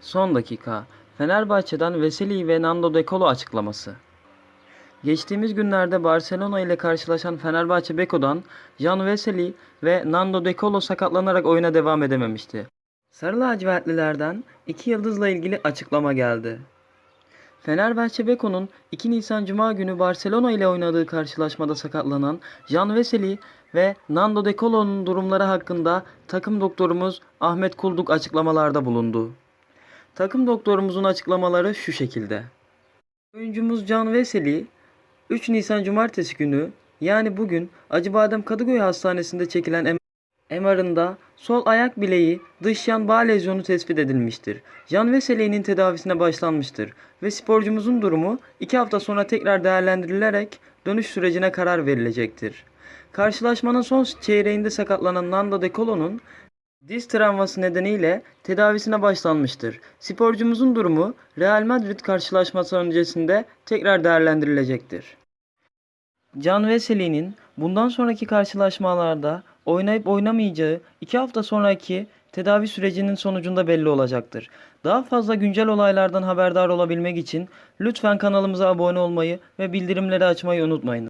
Son dakika. Fenerbahçe'den Veseli ve Nando De Colo açıklaması. Geçtiğimiz günlerde Barcelona ile karşılaşan Fenerbahçe Beko'dan Jan Veseli ve Nando De Colo sakatlanarak oyuna devam edememişti. Sarı lacivertlilerden iki yıldızla ilgili açıklama geldi. Fenerbahçe Beko'nun 2 Nisan Cuma günü Barcelona ile oynadığı karşılaşmada sakatlanan Jan Veseli ve Nando De Colo'nun durumları hakkında takım doktorumuz Ahmet Kulduk açıklamalarda bulundu. Takım doktorumuzun açıklamaları şu şekilde. Oyuncumuz Can Veseli 3 Nisan Cumartesi günü yani bugün Acıbadem Kadıköy Hastanesi'nde çekilen MR'ında sol ayak bileği dış yan bağ lezyonu tespit edilmiştir. Can Veseli'nin tedavisine başlanmıştır ve sporcumuzun durumu 2 hafta sonra tekrar değerlendirilerek dönüş sürecine karar verilecektir. Karşılaşmanın son çeyreğinde sakatlanan Nando De Colo'nun Diz travması nedeniyle tedavisine başlanmıştır. Sporcumuzun durumu Real Madrid karşılaşması öncesinde tekrar değerlendirilecektir. Can Veseli'nin bundan sonraki karşılaşmalarda oynayıp oynamayacağı 2 hafta sonraki tedavi sürecinin sonucunda belli olacaktır. Daha fazla güncel olaylardan haberdar olabilmek için lütfen kanalımıza abone olmayı ve bildirimleri açmayı unutmayın.